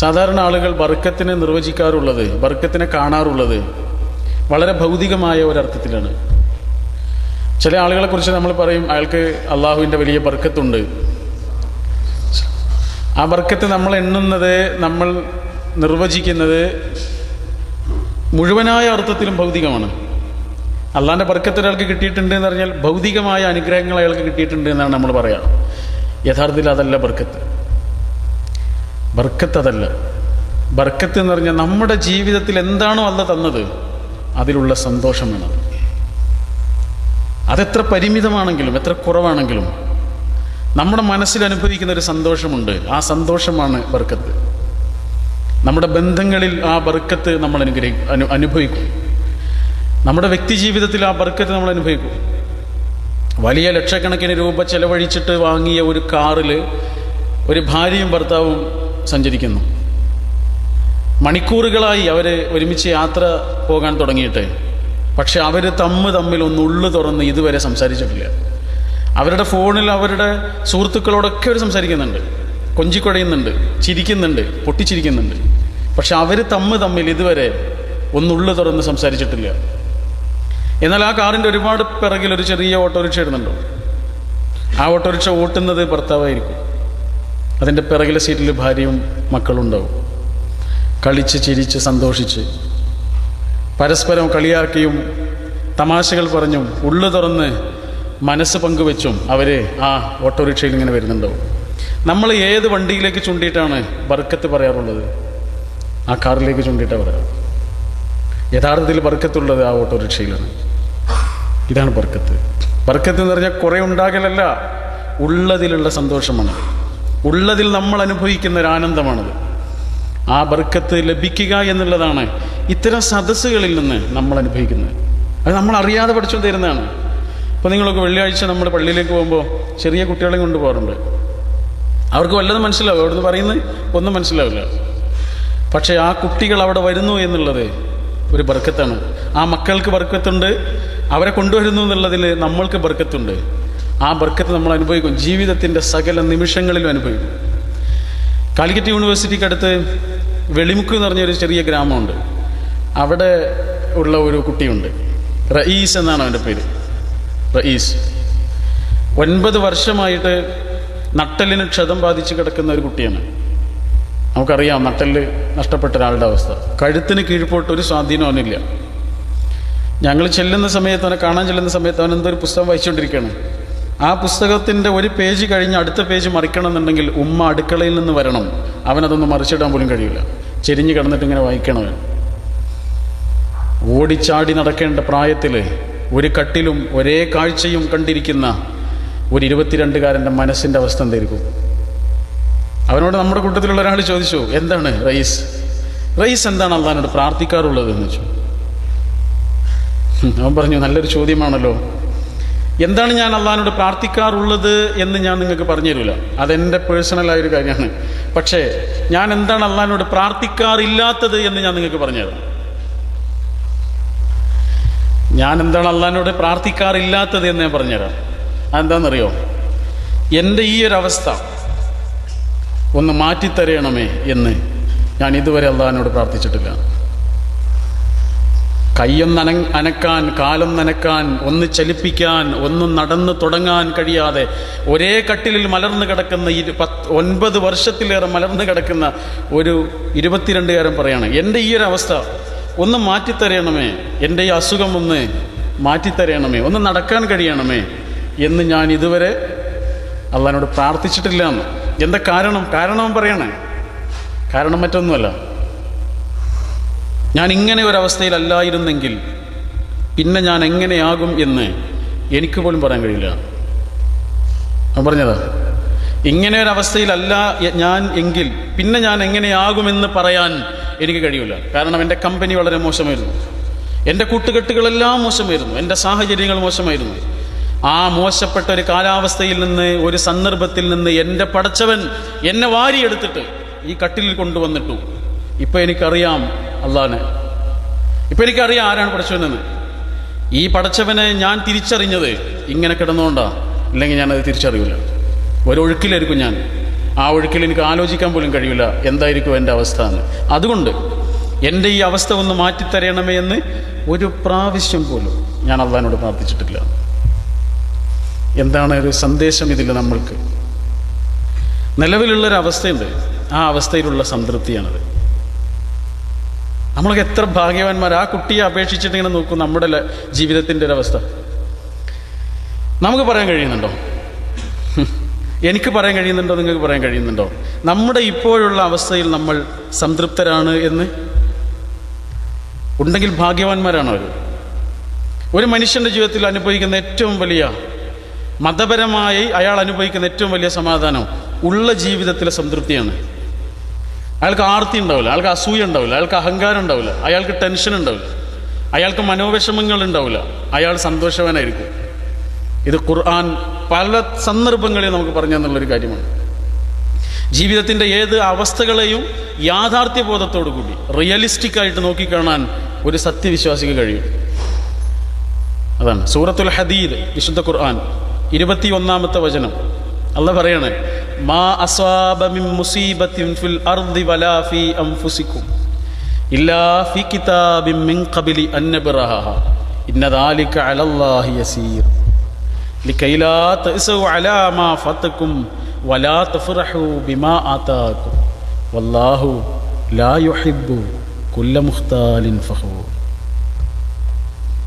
സാധാരണ ആളുകൾ ബർക്കത്തിനെ നിർവചിക്കാറുള്ളത് ബർക്കത്തിനെ കാണാറുള്ളത് വളരെ ഭൗതികമായ ഒരർത്ഥത്തിലാണ്. ചില ആളുകളെ കുറിച്ച് നമ്മൾ പറയും അയാൾക്ക് അള്ളാഹുവിന്റെ വലിയ ബർക്കത്തുണ്ട്. ആ ബർക്കത്ത് നമ്മൾ എണ്ണുന്നത് നമ്മൾ നിർവചിക്കുന്നത് മുഴുവനായ അർത്ഥത്തിലും ഭൗതികമാണ്. അള്ളാഹിന്റെ ബർക്കത്ത് ഒരാൾക്ക് കിട്ടിയിട്ടുണ്ട് എന്ന് പറഞ്ഞാൽ ഭൗതികമായ അനുഗ്രഹങ്ങൾ അയാൾക്ക് കിട്ടിയിട്ടുണ്ട് എന്നാണ് നമ്മൾ പറയാം യഥാർത്ഥത്തിൽ അതല്ല ബർക്കത്ത്. ബർക്കത്ത് അതല്ല ബർക്കത്ത് എന്ന് പറഞ്ഞാൽ നമ്മുടെ ജീവിതത്തിൽ എന്താണോ അല്ല തന്നത് അതിലുള്ള സന്തോഷം വേണം. അതെത്ര പരിമിതമാണെങ്കിലും എത്ര കുറവാണെങ്കിലും നമ്മുടെ മനസ്സിൽ അനുഭവിക്കുന്ന ഒരു സന്തോഷമുണ്ട്. ആ സന്തോഷമാണ് ബർക്കത്ത്. നമ്മുടെ ബന്ധങ്ങളിൽ ആ ബർക്കത്ത് നമ്മൾ അനുഗ്രഹി അനു അനുഭവിക്കും. നമ്മുടെ വ്യക്തി ജീവിതത്തിൽ ആ ബർക്കത്ത് നമ്മൾ അനുഭവിക്കും. വലിയ ലക്ഷക്കണക്കിന് രൂപ ചെലവഴിച്ചിട്ട് വാങ്ങിയ ഒരു കാറിൽ ഒരു ഭാര്യയും ഭർത്താവും സഞ്ചരിക്കുന്നു. മണിക്കൂറുകളായി അവർ ഒരുമിച്ച് യാത്ര പോകാൻ തുടങ്ങിയിട്ട്. പക്ഷെ അവർ തമ്മ് തമ്മിൽ ഒന്ന് ഉള്ളു തുറന്ന് ഇതുവരെ സംസാരിച്ചിട്ടില്ല. അവരുടെ ഫോണിൽ അവരുടെ സുഹൃത്തുക്കളോടൊക്കെ അവർ സംസാരിക്കുന്നുണ്ട്. കൊഞ്ചിക്കൊടയുന്നുണ്ട് ചിരിക്കുന്നുണ്ട് പൊട്ടിച്ചിരിക്കുന്നുണ്ട്. പക്ഷെ അവർ തമ്മ് തമ്മിൽ ഇതുവരെ ഒന്നുള്ളു തുറന്ന് സംസാരിച്ചിട്ടില്ല. എന്നാൽ ആ കാറിന്റെ ഒരുപാട് പിറകിൽ ഒരു ചെറിയ ഓട്ടോറിക്ഷ ഇടുന്നുണ്ടോ. ആ ഓട്ടോറിക്ഷ ഓട്ടുന്നത് ഭർത്താവായിരിക്കും. അതിന്റെ പിറകിലെ സീറ്റിൽ ഭാര്യയും മക്കളും ഉണ്ടാവും കളിച്ച് ചിരിച്ച് സന്തോഷിച്ച്. പരസ്പരം കളിയാക്കിയും തമാശകൾ പറഞ്ഞും ഉള്ളു തുറന്ന് മനസ്സ് പങ്കുവെച്ചും അവർ ആ ഓട്ടോറിക്ഷയിൽ ഇങ്ങനെ വരുന്നുണ്ടാവും. നമ്മൾ ഏത് വണ്ടിയിലേക്ക് ചൂണ്ടിയിട്ടാണ് ബർക്കത്ത് പറയാറുള്ളത്? ആ കാറിലേക്ക് ചൂണ്ടിയിട്ടാണ് പറയാറ്. യഥാർത്ഥത്തിൽ ബർക്കത്തുള്ളത് ആ ഓട്ടോറിക്ഷയിലാണ്. ഇതാണ് ബർക്കത്ത്. ബർക്കത്ത് എന്ന് പറഞ്ഞാൽ കുറേ ഉണ്ടാകലല്ല ഉള്ളതിലുള്ള സന്തോഷമാണ്. ഉള്ളതിൽ നമ്മൾ അനുഭവിക്കുന്ന ഒരു ആനന്ദമാണത്. ആ ബർക്കത്ത് ലഭിക്കുക എന്നുള്ളതാണ് ഇത്തരം സദസ്സുകളിൽ നിന്ന് നമ്മൾ അനുഭവിക്കുന്നത്. അത് നമ്മൾ അറിയാതെ പഠിച്ചു തരുന്നതാണ് ഇപ്പോൾ നിങ്ങളൊക്കെ വെള്ളിയാഴ്ച നമ്മൾ പള്ളിയിലേക്ക് പോകുമ്പോൾ ചെറിയ കുട്ടികളെ കൊണ്ടുപോകാറുണ്ട് അവർക്ക് വല്ലതും മനസ്സിലാവും. അവിടുന്ന് പറയുന്നത് ഒന്നും മനസ്സിലാവില്ല. പക്ഷേ ആ കുട്ടികൾ അവിടെ വരുന്നു എന്നുള്ളത് ഒരു ബർക്കത്താണ്. ആ മക്കൾക്ക് ബർക്കത്തുണ്ട്. അവരെ കൊണ്ടുവരുന്നു എന്നുള്ളതിൽ നമ്മൾക്ക് ബർക്കത്തുണ്ട്. ആ ബർക്കത്ത് നമ്മൾ അനുഭവിക്കും. ജീവിതത്തിന്റെ സകല നിമിഷങ്ങളിലും അനുഭവിക്കും. കാലിക്കറ്റ് യൂണിവേഴ്സിറ്റിക്ക് അടുത്ത് വെളിമുക്ക് എന്ന് പറഞ്ഞൊരു ചെറിയ ഗ്രാമമുണ്ട്. അവിടെ ഉള്ള ഒരു കുട്ടിയുണ്ട്. റയീസ് എന്നാണ് അവന്റെ പേര്. റയീസ്. ഒൻപത് വർഷമായിട്ട് നട്ടലിന് ക്ഷതം ബാധിച്ച് കിടക്കുന്ന ഒരു കുട്ടിയാണ്. നമുക്കറിയാം നട്ടൽ നഷ്ടപ്പെട്ട ഒരാളുടെ അവസ്ഥ. കഴുത്തിന് കീഴ്പോട്ട് ഒരു സ്വാധീനം അവനില്ല. ഞങ്ങൾ ചെല്ലുന്ന സമയത്ത് അവനെ കാണാൻ ചെല്ലുന്ന സമയത്ത് അവൻ എന്തൊരു പുസ്തകം വായിച്ചുകൊണ്ടിരിക്കുകയാണ്. ആ പുസ്തകത്തിന്റെ ഒരു പേജ് കഴിഞ്ഞ് അടുത്ത പേജ് മറിക്കണം എന്നുണ്ടെങ്കിൽ ഉമ്മ അടുക്കളയിൽ നിന്ന് വരണം. അവനതൊന്ന് മറിച്ചിടാൻ പോലും കഴിയില്ല. ചെരിഞ്ഞ് കിടന്നിട്ട് ഇങ്ങനെ വായിക്കണവൻ. ഓടിച്ചാടി നടക്കേണ്ട പ്രായത്തിൽ ഒരു കട്ടിലും ഒരേ കാഴ്ചയും കണ്ടിരിക്കുന്ന ഒരു ഇരുപത്തിരണ്ടുകാരന്റെ മനസ്സിന്റെ അവസ്ഥ എന്തായിരിക്കും? അവനോട് നമ്മുടെ കൂട്ടത്തിലുള്ള ഒരാൾ ചോദിച്ചു എന്താണ് റൈസ് റൈസ് എന്താണ് അള്ളഹാനോട് പ്രാർത്ഥിക്കാറുള്ളത് എന്ന് വെച്ചു അവൻ പറഞ്ഞു നല്ലൊരു ചോദ്യമാണല്ലോ. എന്താണ് ഞാൻ അള്ളഹാനോട് പ്രാർത്ഥിക്കാറുള്ളത് എന്ന് ഞാൻ നിങ്ങൾക്ക് പറഞ്ഞു തരില്ല അതെന്റെ പേഴ്സണലായ ഒരു കാര്യമാണ്. പക്ഷേ ഞാൻ എന്താണ് അള്ളഹാനോട് പ്രാർത്ഥിക്കാറില്ലാത്തത് എന്ന് ഞാൻ നിങ്ങൾക്ക് പറഞ്ഞു പറഞ്ഞുതരാം. ഞാൻ എന്താണ് അള്ളഹാനോട് പ്രാർത്ഥിക്കാറില്ലാത്തത് എന്ന് ഞാൻ പറഞ്ഞുതരാം. അതെന്താണെന്നറിയോ? എന്റെ ഈ ഒരു അവസ്ഥ ഒന്ന് മാറ്റിത്തരയണമേ എന്ന് ഞാൻ ഇതുവരെ അള്ളഹാനോട് പ്രാർത്ഥിച്ചിട്ടില്ല. കൈയൊന്നന അനക്കാൻ കാലം നനക്കാൻ ഒന്ന് ചലിപ്പിക്കാൻ ഒന്നും നടന്നു തുടങ്ങാൻ കഴിയാതെ ഒരേ കട്ടിലിൽ മലർന്നു കിടക്കുന്ന ഇരു പത്ത് ഒൻപത് വർഷത്തിലേറെ മലർന്നു കിടക്കുന്ന ഒരു ഇരുപത്തിരണ്ടുകാരൻ പറയാണ് എന്റെ ഈ ഒരു അവസ്ഥ ഒന്ന് മാറ്റിത്തരയണമേ എന്റെ ഈ അസുഖം ഒന്ന് മാറ്റിത്തരയണമേ ഒന്ന് നടക്കാൻ കഴിയണമേ എന്ന് ഞാൻ ഇതുവരെ അള്ളഹാനോട് പ്രാർത്ഥിച്ചിട്ടില്ല എന്താ കാരണം? കാരണം പറയണേ. കാരണം മറ്റൊന്നുമല്ല. ഞാൻ ഇങ്ങനെ ഒരവസ്ഥയിലല്ലായിരുന്നെങ്കിൽ പിന്നെ ഞാൻ എങ്ങനെയാകും എന്ന് എനിക്ക് പോലും പറയാൻ കഴിയില്ല. ഞാൻ പറഞ്ഞതാ ഇങ്ങനെ ഒരവസ്ഥയിലല്ല ഞാൻ എങ്കിൽ പിന്നെ ഞാൻ എങ്ങനെയാകുമെന്ന് പറയാൻ എനിക്ക് കഴിയില്ല കാരണം എന്റെ കമ്പനി വളരെ മോശമായിരുന്നു. എന്റെ കൂട്ടുകെട്ടുകളെല്ലാം മോശമായിരുന്നു. എന്റെ സാഹചര്യങ്ങൾ മോശമായിരുന്നു. ആ മോശപ്പെട്ട ഒരു കാലാവസ്ഥയിൽ നിന്ന് ഒരു സന്ദർഭത്തിൽ നിന്ന് എന്റെ പടച്ചവൻ എന്നെ വാരിയെടുത്തിട്ട് ഈ കട്ടിലിൽ കൊണ്ടുവന്നിട്ടു. ഇപ്പം എനിക്കറിയാം അള്ളാഹനെ ഇപ്പം എനിക്കറിയാം ആരാണ് പഠിച്ചവനെന്ന്. ഈ പടച്ചവനെ ഞാൻ തിരിച്ചറിഞ്ഞത് ഇങ്ങനെ കിടന്നുകൊണ്ടാ ഇല്ലെങ്കിൽ ഞാനത് തിരിച്ചറിയില്ല ഒരൊഴുക്കിലായിരിക്കും ഞാൻ. ആ ഒഴുക്കിൽ എനിക്ക് ആലോചിക്കാൻ പോലും കഴിയില്ല എന്തായിരിക്കും എന്റെ അവസ്ഥ എന്ന്. അതുകൊണ്ട് എന്റെ ഈ അവസ്ഥ ഒന്ന് മാറ്റിത്തരയണമേ എന്ന് ഒരു പ്രാവശ്യം പോലും ഞാൻ അള്ളഹാനോട് പ്രാർത്ഥിച്ചിട്ടില്ല. എന്താണ് ഒരു സന്ദേശം ഇതിൽ നമ്മൾക്ക്? നിലവിലുള്ളൊരവസ്ഥയുണ്ട് ആ അവസ്ഥയിലുള്ള സംതൃപ്തിയാണത്. നമ്മളൊക്കെ എത്ര ഭാഗ്യവാന്മാർ ആ കുട്ടിയെ അപേക്ഷിച്ചിട്ട് ഇങ്ങനെ നോക്കും നമ്മുടെ ജീവിതത്തിന്റെ ഒരവസ്ഥ നമുക്ക് പറയാൻ കഴിയുന്നുണ്ടോ? എനിക്ക് പറയാൻ കഴിയുന്നുണ്ടോ? നിങ്ങൾക്ക് പറയാൻ കഴിയുന്നുണ്ടോ? നമ്മുടെ ഇപ്പോഴുള്ള അവസ്ഥയിൽ നമ്മൾ സംതൃപ്തരാണ് എന്ന്? ഉണ്ടെങ്കിൽ ഭാഗ്യവാന്മാരാണ് അവർ? ഒരു മനുഷ്യന്റെ ജീവിതത്തിൽ അനുഭവിക്കുന്ന ഏറ്റവും വലിയ മതപരമായി അയാൾ അനുഭവിക്കുന്ന ഏറ്റവും വലിയ സമാധാനം ഉള്ള ജീവിതത്തിലെ സംതൃപ്തിയാണ്. അയാൾക്ക് ആർത്തി ഉണ്ടാവില്ല അയാൾക്ക് അസൂയ ഉണ്ടാവില്ല അയാൾക്ക് അഹങ്കാരം ഉണ്ടാവില്ല അയാൾക്ക് ടെൻഷൻ ഉണ്ടാവില്ല. അയാൾക്ക് മനോവിഷമങ്ങൾ ഉണ്ടാവില്ല അയാൾ സന്തോഷവാനായിരിക്കും. ഇത് ഖുർആൻ പല സന്ദർഭങ്ങളിൽ നമുക്ക് പറഞ്ഞു തന്നുള്ളൊരു കാര്യമാണ്. ജീവിതത്തിന്റെ ഏത് അവസ്ഥകളെയും യാഥാർത്ഥ്യബോധത്തോടു കൂടി റിയലിസ്റ്റിക് ആയിട്ട് നോക്കിക്കാണാൻ ഒരു സത്യവിശ്വാസിക്ക് കഴിയും. അതാണ് സൂറത്തുൽ ഹദീദ് വിശുദ്ധ ഖുർആൻ ഇരുപത്തി ഒന്നാമത്തെ വചനം. അല്ല പറയാണ് മാ അസ്വാബ മിൻ മുസീബത്തിൻ ഫിൽ അർദി വലാ ഫീ അൻഫുസിക്കും ഇല്ലാ ഫീ കിതാബിൻ മിൻ ഖബലി അൻ നബ്റഹ ഇന്ന ദാലിക അലല്ലാഹി യസീർ لكي لا تأسوا على ما فاتكم ولا تفرحوا بما آتاكم والله لا يحب كل مختال فخور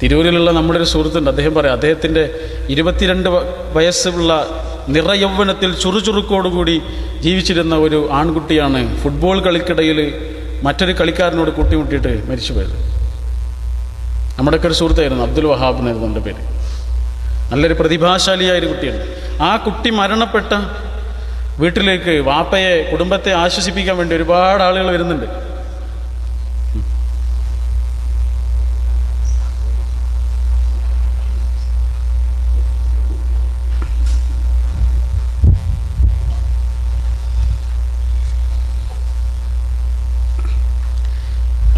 തിരൂരിലുള്ള നമ്മുടെ ഒരു സുഹൃത്തുണ്ട് അദ്ദേഹം പറയാം അദ്ദേഹത്തിൻ്റെ ഇരുപത്തിരണ്ട് വ- വയസ്സുള്ള നിറയൗവനത്തിൽ ചുറുചുറുക്കോടുകൂടി ജീവിച്ചിരുന്ന ഒരു ആൺകുട്ടിയാണ് ഫുട്ബോൾ കളിക്കിടയിൽ മറ്റൊരു കളിക്കാരനോട് കൂട്ടിമുട്ടിയിട്ട് മരിച്ചുപോയത്. നമ്മുടെയൊക്കെ ഒരു സുഹൃത്തായിരുന്നു അബ്ദുൽ വഹാബ് എന്നായിരുന്നു എന്റെ പേര്. നല്ലൊരു പ്രതിഭാശാലിയായ ഒരു കുട്ടിയാണ്. ആ കുട്ടി മരണപ്പെട്ട വീട്ടിലേക്ക് വാപ്പയെ കുടുംബത്തെ ആശ്വസിപ്പിക്കാൻ വേണ്ടി ഒരുപാട് ആളുകൾ വരുന്നുണ്ട്.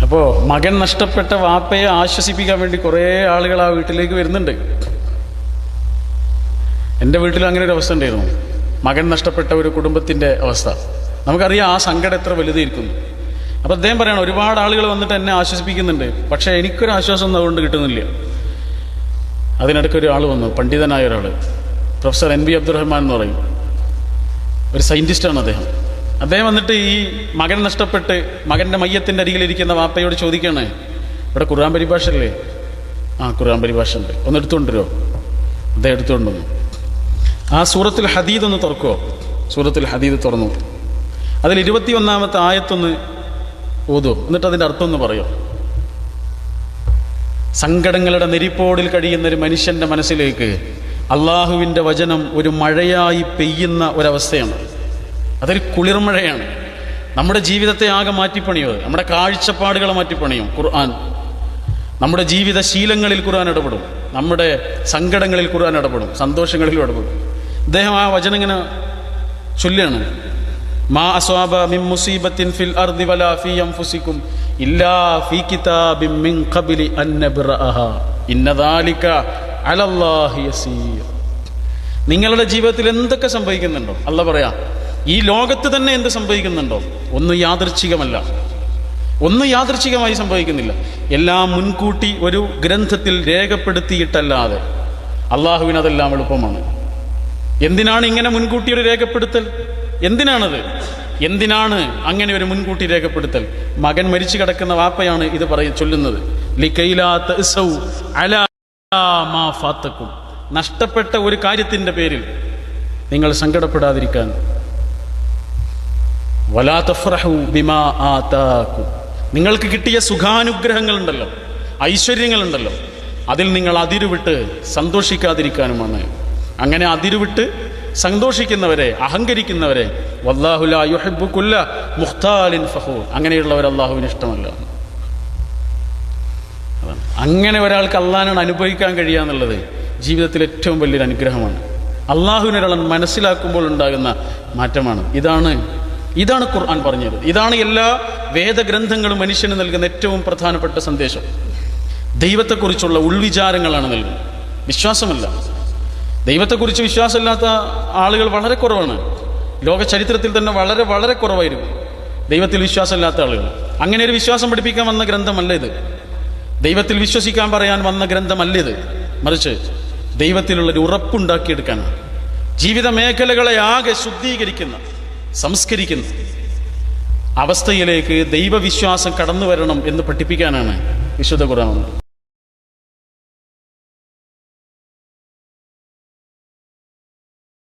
അപ്പോൾ മകൻ നഷ്ടപ്പെട്ട വാപ്പയെ ആശ്വസിപ്പിക്കാൻ വേണ്ടി കുറേ ആളുകൾ ആ വീട്ടിലേക്ക് വരുന്നുണ്ട്. എന്റെ വീട്ടിലും അങ്ങനെ ഒരു അവസ്ഥ ഉണ്ടായിരുന്നു. മകൻ നഷ്ടപ്പെട്ട ഒരു കുടുംബത്തിന്റെ അവസ്ഥ. നമുക്കറിയാം ആ സങ്കടം എത്ര വലുതായിരിക്കുന്നു. അപ്പോൾ അദ്ദേഹം പറയണം ഒരുപാട് ആളുകൾ വന്നിട്ട് എന്നെ ആശ്വസിപ്പിക്കുന്നുണ്ട്. പക്ഷേ എനിക്കൊരു ആശ്വാസം അതുകൊണ്ട് കിട്ടുന്നില്ല. അതിനിടയ്ക്ക് ഒരാൾ വന്നു പണ്ഡിതനായ ഒരാൾ. പ്രൊഫസർ എൻ ബി അബ്ദുറഹ്മാൻ എന്ന് പറയും. ഒരു സയന്റിസ്റ്റാണ് അദ്ദേഹം. അദ്ദേഹം വന്നിട്ട് ഈ മകൻ നഷ്ടപ്പെട്ട് മകന്റെ മയ്യത്തിന്റെ അരികിലിരിക്കുന്ന വാപ്പയോട് ചോദിക്കുകയാണ് ഇവിടെ ഖുർആൻ പരിഭാഷ അല്ലേ ആ ഖുർആൻ പരിഭാഷ ഉണ്ട് ഒന്ന് എടുത്തുകൊണ്ടുവരുമോ അദ്ദേഹം എടുത്തുകൊണ്ടുവന്നു ആ സൂറത്തുൽ ഹദീദ് ഒന്ന് തുറക്കുമോ സൂറത്തുൽ ഹദീദ് തുറന്നു. അതിൽ ഇരുപത്തി ഒന്നാമത്തെ ആയത്തൊന്ന് ഓതോ എന്നിട്ട് അതിന്റെ അർത്ഥം ഒന്ന് പറയോ? സങ്കടങ്ങളുടെ നെരിപ്പോടിൽ കഴിയുന്ന ഒരു മനുഷ്യന്റെ മനസ്സിലേക്ക് അള്ളാഹുവിന്റെ വചനം ഒരു മഴയായി പെയ്യുന്ന ഒരവസ്ഥയാണ്. അതൊരു കുളിർമഴയാണ്. നമ്മുടെ ജീവിതത്തെ ആകെ മാറ്റിപ്പണിയോ. നമ്മുടെ കാഴ്ചപ്പാടുകളെ മാറ്റിപ്പണിയും? ഖുർആൻ. നമ്മുടെ ജീവിത ശീലങ്ങളിൽ ഖുർആൻ ഇടപെടും. നമ്മുടെ സങ്കടങ്ങളിൽ ഖുർആൻ ഇടപെടും. സന്തോഷങ്ങളിലും ഇടപെടും. അദ്ദേഹം ആ വചനം ഇങ്ങനെ ചൊല്ലാണ് മാ അസ്വാബ മിൻ മുസീബത്തിൻ ഫിൽ അർദി വലാ ഫീ അൻഫുസിക്കും ഇല്ലാ ഫീ കിതാബിൻ മിൻ ഖബ്ലി അൻ നബ്റഅഹ. ഇന്ന ദാലിക അലല്ലാഹി യസീർ. നിങ്ങളുടെ ജീവിതത്തിൽ എന്തൊക്കെ സംഭവിക്കുന്നുണ്ടോ? അല്ല പറയാ ഈ ലോകത്ത് തന്നെ എന്ത് സംഭവിക്കുന്നുണ്ടോ? ഒന്ന് യാദൃച്ഛികമല്ല. ഒന്ന് യാദൃച്ഛികമായി സംഭവിക്കുന്നില്ല. എല്ലാം മുൻകൂട്ടി ഒരു ഗ്രന്ഥത്തിൽ രേഖപ്പെടുത്തിയിട്ടല്ലാതെ അള്ളാഹുവിന് അതെല്ലാം എളുപ്പമാണ്. എന്തിനാണ് ഇങ്ങനെ മുൻകൂട്ടി ഒരു രേഖപ്പെടുത്തൽ? എന്തിനാണത്? എന്തിനാണ് അങ്ങനെ ഒരു മുൻകൂട്ടി രേഖപ്പെടുത്തൽ? മകൻ മരിച്ചു കിടക്കുന്ന വാപ്പയാണ് ഇത് പറയ ചൊല്ലുന്നത്. നഷ്ടപ്പെട്ട ഒരു കാര്യത്തിന്റെ പേരിൽ നിങ്ങൾ സങ്കടപ്പെടാതിരിക്കാൻ വലാ തഫ്രഹു ബിമാ ആതാകു നിങ്ങൾക്ക് കിട്ടിയ സുഖാനുഗ്രഹങ്ങളുണ്ടല്ലോ ഐശ്വര്യങ്ങളുണ്ടല്ലോ അതിൽ നിങ്ങൾ അതിരുവിട്ട് സന്തോഷിക്കാതിരിക്കാനുമാണ്. അങ്ങനെ അതിരുവിട്ട് സന്തോഷിക്കുന്നവരെ അഹങ്കരിക്കുന്നവരെ വല്ലാഹുല യുഹിബ്ബു കുല്ല മുഖ്താലിൻ ഫഹൂർ. അങ്ങനെയുള്ളവർ അള്ളാഹുവിന് ഇഷ്ടമല്ല. അങ്ങനെ ഒരാൾക്ക് അള്ളാഹിനോട് അനുഭവിക്കാൻ കഴിയുക എന്നുള്ളത് ജീവിതത്തിൽ ഏറ്റവും വലിയൊരു അനുഗ്രഹമാണ്. അള്ളാഹുവിനൊരാളെ മനസ്സിലാക്കുമ്പോൾ ഉണ്ടാകുന്ന മാറ്റമാണ്. ഇതാണ് ഇതാണ് ഖുർആൻ പറഞ്ഞത്. ഇതാണ് എല്ലാ വേദഗ്രന്ഥങ്ങളും മനുഷ്യന് നൽകുന്ന ഏറ്റവും പ്രധാനപ്പെട്ട സന്ദേശം. ദൈവത്തെക്കുറിച്ചുള്ള ഉൾവിചാരങ്ങളാണ് നൽകുന്നത്. വിശ്വാസമല്ല. ദൈവത്തെക്കുറിച്ച് വിശ്വാസമില്ലാത്ത ആളുകൾ വളരെ കുറവാണ്. ലോക ചരിത്രത്തിൽ തന്നെ വളരെ വളരെ കുറവായിരുന്നു ദൈവത്തിൽ വിശ്വാസമില്ലാത്ത ആളുകൾ. അങ്ങനെ ഒരു വിശ്വാസം പഠിപ്പിക്കാൻ വന്ന ഗ്രന്ഥമല്ല ഇത്. ദൈവത്തിൽ വിശ്വസിക്കാൻ പറയാൻ വന്ന ഗ്രന്ഥമല്ല ഇത്. മറിച്ച് ദൈവത്തിലുള്ളൊരു ഉറപ്പുണ്ടാക്കിയെടുക്കാനാണ്. ജീവിത മേഖലകളെ ആകെ ശുദ്ധീകരിക്കുന്ന സംസ്കരിക്കുന്ന അവസ്ഥയിലേക്ക് ദൈവവിശ്വാസം കടന്നു വരണം എന്ന് പഠിപ്പിക്കാനാണ് വിശുദ്ധ ഖുർആൻ